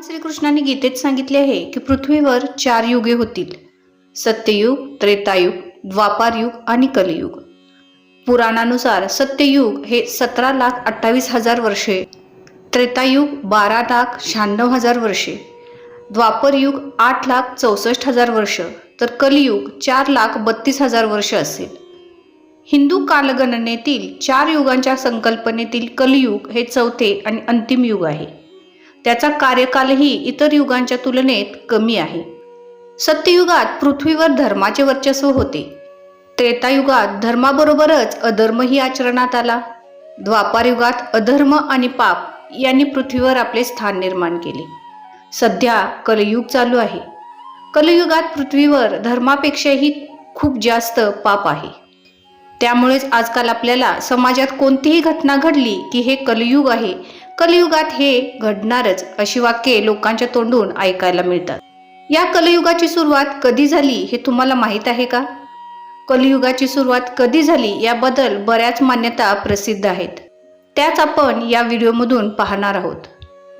भगवान श्रीकृष्णाने गीतेत सांगितले आहे की पृथ्वीवर चार युगे होतील. सत्ययुग त्रेतायुग द्वापारयुग आणि कलियुग. पुराणानुसार सत्ययुग हे सतरा लाख अठ्ठावीस हजार वर्षे त्रेतायुग बारा लाख शहाण्णव हजार वर्षे द्वापरयुग आठ लाख चौसष्ट हजार वर्ष तर कलियुग चार लाख बत्तीस हजार वर्ष असेल. हिंदू कालगणनेतील चार युगांच्या संकल्पनेतील कलियुग हे चौथे आणि अंतिम युग आहे. त्याचा कार्यकालही इतर युगांच्या तुलनेत कमी आहे. सत्ययुगात पृथ्वीवर धर्माचे वर्चस्व होते. त्रेतायुगात धर्माबरोबरच अधर्मही आचरणात आला. द्वापारयुगात अधर्म आणि पाप यांनी पृथ्वीवर आपले स्थान निर्माण केले. सध्या कलयुग चालू आहे. कलयुगात पृथ्वीवर धर्मापेक्षाही खूप जास्त पाप आहे. त्यामुळेच आजकाल आपल्याला समाजात कोणतीही घटना घडली की हे कलियुग आहे. कलियुगात हे घडणारच अशी वाक्ये लोकांच्या तोंडून ऐकायला मिळतात. या कलियुगाची सुरुवात कधी झाली हे तुम्हाला माहीत आहे का? कलियुगाची सुरुवात कधी झाली याबद्दल बऱ्याच मान्यता प्रसिद्ध आहेत. त्याच आपण या व्हिडिओमधून पाहणार आहोत.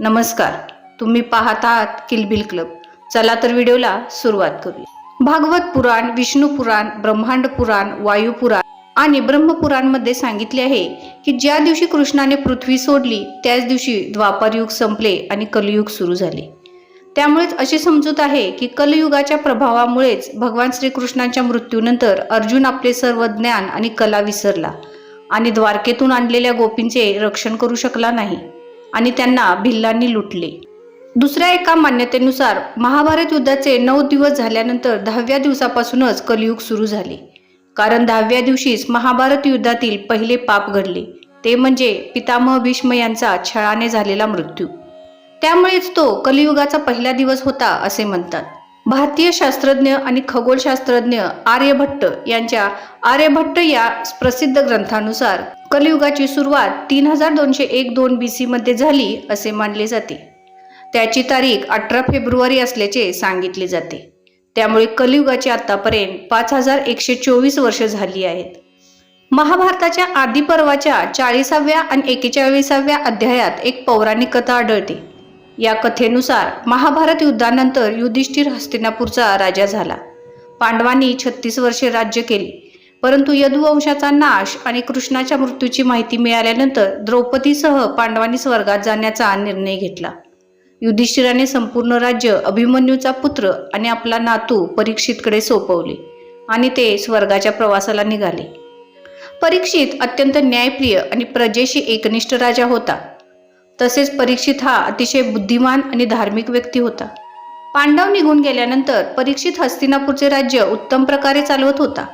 नमस्कार तुम्ही पाहत आहात किलबिल क्लब. चला तर व्हिडिओला सुरुवात करूया. भागवत पुराण विष्णू पुराण ब्रह्मांड पुराण वायू पुराण आणि ब्रह्मपुराणमध्ये सांगितले आहे की ज्या दिवशी कृष्णाने पृथ्वी सोडली त्याच दिवशी द्वापारयुग संपले आणि कलयुग सुरू झाले. त्यामुळेच अशी समजूत आहे की कलयुगाच्या प्रभावामुळेच भगवान श्रीकृष्णांच्या मृत्यूनंतर अर्जुन आपले सर्व ज्ञान आणि कला विसरला आणि द्वारकेतून आणलेल्या गोपींचे रक्षण करू शकला नाही आणि त्यांना भिल्लांनी लुटले. दुसऱ्या एका मान्यतेनुसार महाभारत युद्धाचे नऊ दिवस झाल्यानंतर दहाव्या दिवसापासूनच कलियुग सुरू झाले. कारण दहाव्या दिवशीच महाभारत युद्धातील पहिले पाप घडले. ते म्हणजे पितामह भीष्म यांचा छळाने झालेला मृत्यू. त्यामुळेच तो कलियुगाचा पहिला दिवस होता असे म्हणतात. भारतीय शास्त्रज्ञ आणि खगोलशास्त्रज्ञ आर्यभट्ट यांच्या आर्यभट्ट या प्रसिद्ध ग्रंथानुसार कलियुगाची सुरुवात तीन हजार दोनशे एक दोन बी सी मध्ये झाली असे मानले जाते. त्याची तारीख अठरा फेब्रुवारी असल्याचे सांगितले जाते. त्यामुळे कलियुगाची आतापर्यंत पाच हजार एकशे चोवीस वर्ष झाली आहेत. महाभारताच्या आदी पर्वाच्या चाळीसाव्या आणि एकेचाळीसाव्या अध्यायात एक पौराणिक कथा आढळते. या कथेनुसार महाभारत युद्धानंतर युधिष्ठिर हस्तिनापूरचा राजा झाला. पांडवांनी छत्तीस वर्षे राज्य केले परंतु यदुवंशाचा नाश आणि कृष्णाच्या मृत्यूची माहिती मिळाल्यानंतर द्रौपदीसह पांडवांनी स्वर्गात जाण्याचा निर्णय घेतला. युधिष्ठिराने संपूर्ण राज्य अभिमन्यूचा पुत्र आणि आपला नातू परीक्षितकडे सोपवले आणि ते स्वर्गाच्या प्रवासाला निघाले. परीक्षित अत्यंत न्यायप्रिय आणि प्रजेशी एकनिष्ठ राजा होता. तसेच परीक्षित हा अतिशय बुद्धिमान आणि धार्मिक व्यक्ती होता. पांडव निघून गेल्यानंतर परीक्षित हस्तिनापूरचे राज्य उत्तम प्रकारे चालवत होता.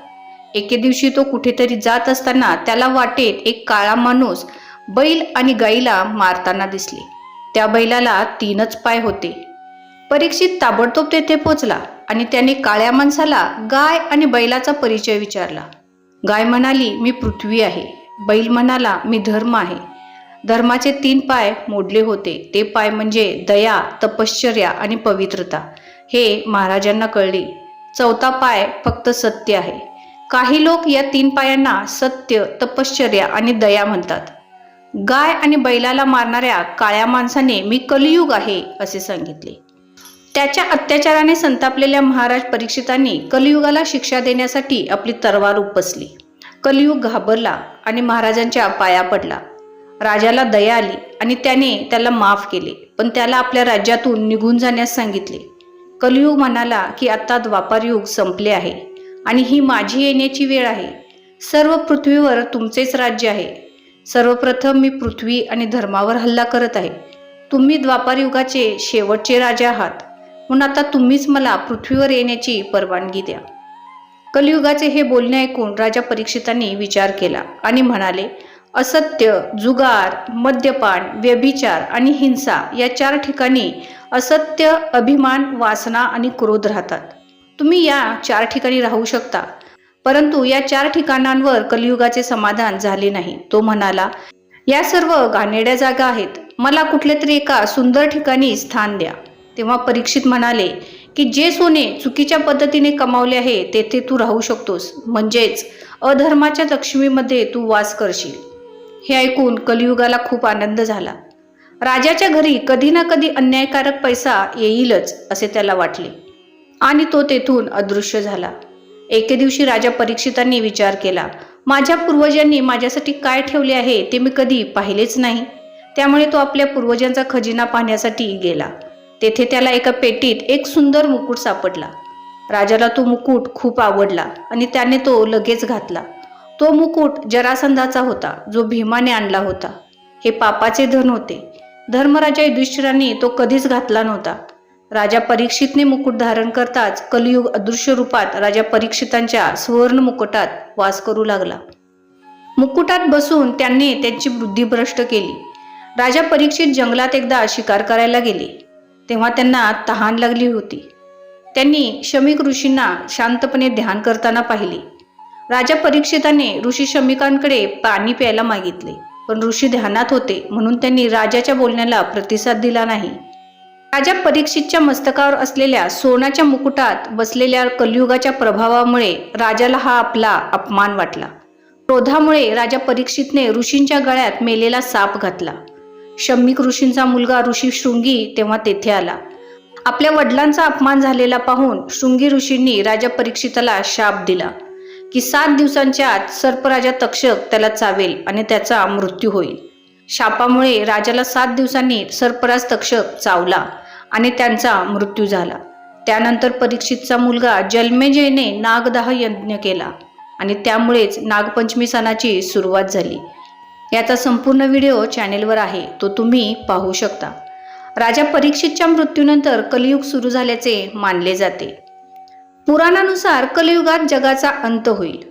एके दिवशी तो कुठेतरी जात असताना त्याला वाटेत एक काळा माणूस बैल आणि गाईला मारताना दिसले. त्या बैलाला तीनच पाय होते. परीक्षित ताबडतोब तेथे पोचला आणि त्याने काळ्या माणसाला गाय आणि बैलाचा परिचय विचारला. गाय म्हणाली मी पृथ्वी आहे. बैल म्हणाला मी धर्म आहे. धर्माचे तीन पाय मोडले होते. ते पाय म्हणजे दया तपश्चर्या आणि पवित्रता. हे महाराजांना कळले. चौथा पाय फक्त सत्य आहे. काही लोक या तीन पायांना सत्य तपश्चर्या आणि दया म्हणतात. गाय आणि बैलाला मारणाऱ्या काळ्या माणसाने मी कलियुग आहे असे सांगितले. त्याच्या अत्याचाराने संतापलेल्या महाराज परीक्षितांनी कलियुगाला शिक्षा देण्यासाठी आपली तरवार उपसली. कलियुग घाबरला आणि महाराजांच्या पाया पडला. राजाला दया आली आणि त्याने त्याला माफ केले पण त्याला आपल्या राज्यातून निघून जाण्यास सांगितले. कलियुग म्हणाला की आता द्वापारयुग संपले आहे आणि ही माझी येण्याची वेळ आहे. सर्व पृथ्वीवर तुमचेच राज्य आहे. सर्वप्रथम मी पृथ्वी आणि धर्मावर हल्ला करत आहे. तुम्ही द्वापारयुगाचे शेवटचे राजा आहात. म्हणून आता तुम्हीच मला पृथ्वीवर येण्याची परवानगी द्या. कलियुगाचे हे बोलणे ऐकून राजा परीक्षितांनी विचार केला आणि म्हणाले असत्य जुगार मद्यपान व्यभिचार आणि हिंसा या चार ठिकाणी असत्य अभिमान वासना आणि क्रोध राहतात. तुम्ही या चार ठिकाणी राहू शकता. परंतु या चार ठिकाणांवर कलियुगाचे समाधान झाले नाही. तो म्हणाला या सर्व घाणेड्या जागा आहेत. मला कुठल्या तरी एका सुंदर ठिकाणी स्थान द्या. तेव्हा परीक्षित म्हणाले की जे सोने चुकीच्या पद्धतीने कमावले आहे तेथे तू राहू शकतोस. म्हणजेच अधर्माच्या लक्ष्मीमध्ये तू वास करशील. हे ऐकून कलियुगाला खूप आनंद झाला. राजाच्या घरी कधी ना कधी अन्यायकारक पैसा येईलच असे त्याला वाटले. आणि तो तेथून अदृश्य झाला. एके दिवशी राजा परीक्षितांनी विचार केला माझ्या पूर्वजांनी माझ्यासाठी काय ठेवले आहे ते मी कधी पाहिलेच नाही. त्यामुळे तो आपल्या पूर्वजांचा खजिना पाहण्यासाठी गेला. तेथे त्याला एका पेटीत एक सुंदर मुकुट सापडला. राजाला तो मुकुट खूप आवडला आणि त्याने तो लगेच घातला. तो मुकुट जरासंधाचा होता जो भीमाने आणला होता. हे पापाचे धन होते. धर्मराजा युधिष्ठिराने तो कधीच घातला नव्हता. राजा परीक्षितने मुकुट धारण करताच कलियुग अदृश्य रूपात राजा परीक्षितांच्या सुवर्ण मुकुटात वास करू लागला. मुकुटात बसून त्यांनी त्यांची बुद्धी भ्रष्ट केली. राजा परीक्षित जंगलात एकदा शिकार करायला गेले. तेव्हा त्यांना तहान लागली होती. त्यांनी शमिक ऋषींना शांतपणे ध्यान करताना पाहिले. राजा परीक्षिताने ऋषी शमिकांकडे पाणी प्यायला मागितले. पण ऋषी ध्यानात होते म्हणून त्यांनी राजाच्या बोलण्याला प्रतिसाद दिला नाही. राजा परीक्षितच्या मस्तकावर असलेल्या सोन्याच्या मुकुटात बसलेल्या कलियुगाच्या प्रभावामुळे राजाला हा आपला अपमान वाटला. क्रोधामुळे राजा परीक्षितने ऋषींच्या गळ्यात मेलेला साप घातला. शम्मिक ऋषींचा मुलगा ऋषी शृंगी तेव्हा तेथे आला. आपल्या वडिलांचा अपमान झालेला पाहून शृंगी ऋषींनी राजा परीक्षिताला शाप दिला की सात दिवसांच्या आत सर्पराजा तक्षक त्याला चावेल आणि त्याचा मृत्यू होईल. शापामुळे राजाला सात दिवसांनी सर्पराज तक्षक चावला. आणि त्यांचा मृत्यू झाला. त्यानंतर परीक्षितचा मुलगा जन्मेजयने नागदाह यज्ञ केला आणि त्यामुळेच नागपंचमी सणाची सुरुवात झाली. याचा संपूर्ण व्हिडिओ चॅनेलवर आहे तो तुम्ही पाहू शकता. राजा परीक्षितच्या मृत्यूनंतर कलियुग सुरू झाल्याचे मानले जाते. पुराणानुसार कलियुगात जगाचा अंत होईल.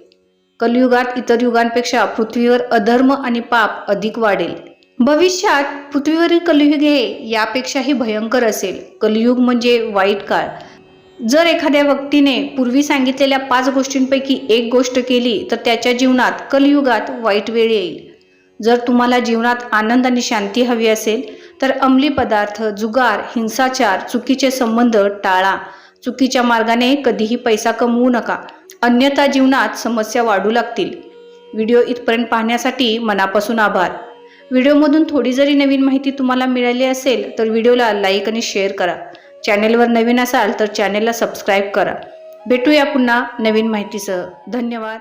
कलियुगात इतर युगांपेक्षा पृथ्वीवर अधर्म आणि पाप अधिक वाढेल. भविष्यात पृथ्वीवरील कलियुग हे यापेक्षाही भयंकर असेल. कलियुग म्हणजे वाईट काळ. जर एखाद्या व्यक्तीने पूर्वी सांगितलेल्या पाच गोष्टींपैकी एक गोष्ट केली तर त्याच्या जीवनात कलियुगात वाईट वेळ येईल. जर तुम्हाला जीवनात आनंद आणि शांती हवी असेल तर अंमली पदार्थ जुगार हिंसाचार चुकीचे संबंध टाळा. चुकीच्या मार्गाने कधीही पैसा कमवू नका. अन्यथा जीवनात समस्या वाढू लागतील. व्हिडिओ इथपर्यंत पाहण्यासाठी मनापासून आभार. व्हिडिओमधून थोडी जरी नवीन माहिती तुम्हाला मिळाली असेल तर व्हिडिओला लाईक आणि शेअर करा. चॅनेलवर नवीन असाल तर चॅनेलला सबस्क्राईब करा. भेटूया पुन्हा नवीन माहितीसह. धन्यवाद.